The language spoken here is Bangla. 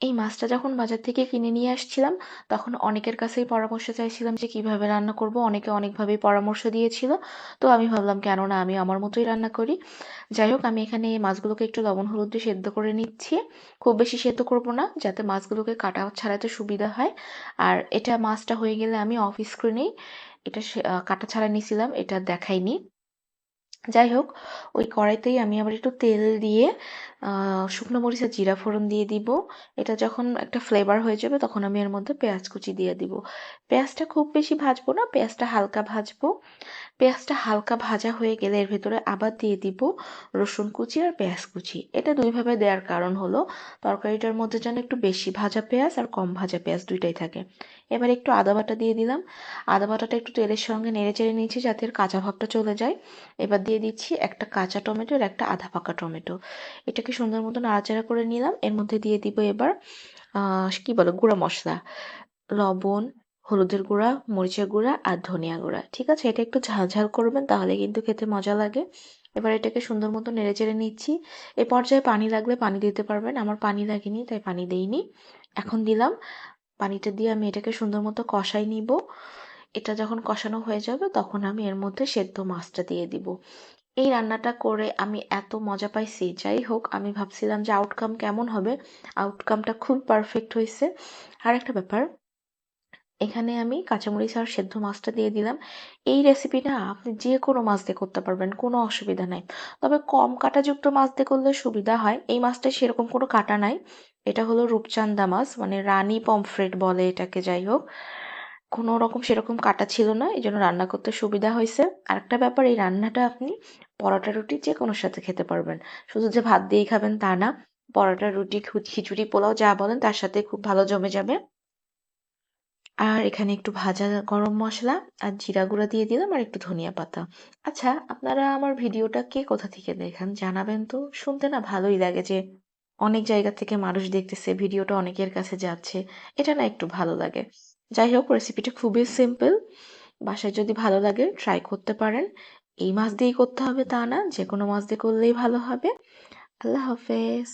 এই মাছটা যখন বাজার থেকে কিনে নিয়ে আসছিলাম, তখন অনেকের কাছেই পরামর্শ চাইছিলাম যে কীভাবে রান্না করব। অনেকে অনেকভাবেই পরামর্শ দিয়েছিল। তো আমি ভাবলাম, কেন না, আমি আমার মতোই রান্না করি। যাই হোক, আমি এখানে মাছগুলোকে একটু লবণ, হলুদ দিয়ে সেদ্ধ করে নিচ্ছি। খুব বেশি সেদ্ধ করব না, যাতে মাছগুলোকে কাটা ছাড়াতে সুবিধা হয়। আর এটা মাছটা হয়ে গেলে আমি অফ স্ক্রিনেই এটা কাটা ছাড়া নিয়েছিলাম এটা দেখাইনি। যাই হোক, ওই কড়াইতেই আমি আবার একটু তেল দিয়ে শুকনো মরিচ আর জিরা ফোড়ন দিয়ে দিব। এটা যখন একটা ফ্লেভার হয়ে যাবে তখন আমি এর মধ্যে পেঁয়াজ কুচি দিয়ে দিব। পেঁয়াজটা খুব বেশি ভাজবো না, পেঁয়াজটা হালকা ভাজবো। পেঁয়াজটা হালকা ভাজা হয়ে গেলে এর ভেতরে আবার দিয়ে দিব রসুন কুচি আর পেঁয়াজ কুচি। এটা দুইভাবে দেওয়ার কারণ হলো, তরকারিটার মধ্যে যেন একটু বেশি ভাজা পেঁয়াজ আর কম ভাজা পেঁয়াজ দুইটাই থাকে। এবার একটু আদা বাটা দিয়ে দিলাম। আদা বাটাটা একটু তেলের সঙ্গে নেড়ে চেড়ে নিয়েছি যাতে এর কাঁচা ভাবটা চলে যায়। এবার দিয়ে দিচ্ছি একটা কাঁচা টমেটো আর একটা আধা পাকা টমেটো। এটাকে সুন্দর মতো নাড়াচাড়া করে নিলাম। এর মধ্যে দিয়ে দিব এবার কি বলো, গুঁড়া মশলা। লবণ, হলুদের গুঁড়া, মরিচের গুঁড়া আর ধনিয়া গুঁড়া। ঠিক আছে? এটা একটু ঝাল ঝাল করবেন, তাহলে কিন্তু খেতে মজা লাগে। এবার এটাকে সুন্দর মতো নেড়ে চেড়ে নিচ্ছি। এ পর্যায়ে পানি লাগলে পানি দিতে পারবেন। আমার পানি লাগেনি, তাই পানি দেইনি। এখন দিলাম পানিটা দিয়ে আমি এটাকে সুন্দর মতো কষাই নিব। এটা যখন কষানো হয়ে যাবে তখন আমি এর মধ্যে সেদ্ধ মাছটা দিয়ে দিব। এই রান্নাটা করে আমি এত মজা পাইছি। যাই হোক, আমি ভাবছিলাম যে আউটকাম কেমন হবে? আউটকামটা খুব পারফেক্ট হয়েছে আর একটা ব্যাপার, এখানে আমি কাঁচামরিচ আর সেদ্ধ মাছটা দিয়ে দিলাম। এই রেসিপিটা আপনি যে কোনো মাছ দিয়ে করতে পারবেন, কোনো অসুবিধা নাই। তবে কম কাঁটাযুক্ত মাছ দিয়ে করলে সুবিধা হয়। এই মাছটা সেরকম কোনো কাটা নাই। এটা হলো রূপচান্দা মাছ মানে রানী পমফ্রেট বলে এটাকে যাই হোক। কোনো রকম সেরকম কাটা ছিল না, এই জন্য রান্না করতে সুবিধা হয়েছে। আরেকটা ব্যাপার, এই রান্নাটা আপনি পরোটা রুটি যে কোনো সাথে খেতে পারবেন। শুধু যে ভাত দিয়েই খাবেন তা না, পরোটা, রুটি খিচুড়ি, পোলাও, যা বলেন তার সাথে খুব ভালো জমে যাবে। আর এখানে একটু ভাজা গরম মশলা আর জিরা গুঁড়া দিয়ে দিলাম আর একটু ধনিয়া পাতা। আচ্ছা আপনারা আমার ভিডিওটা কে কোথা থেকে দেখেন জানাবেন তো? শুনতে না ভালোই লাগে যে অনেক জায়গা থেকে মানুষ দেখতেছে, ভিডিওটা অনেকের কাছে যাচ্ছে। এটা না একটু ভালো লাগে। যাই হোক রেসিপিটা খুবই সিম্পল বাসায় যদি ভালো লাগে ট্রাই করতে পারেন। এই মাছ দিয়েই করতে হবে তা না যে কোনো মাছ দিয়ে করলেই ভালো হবে। আল্লাহ হাফেজ।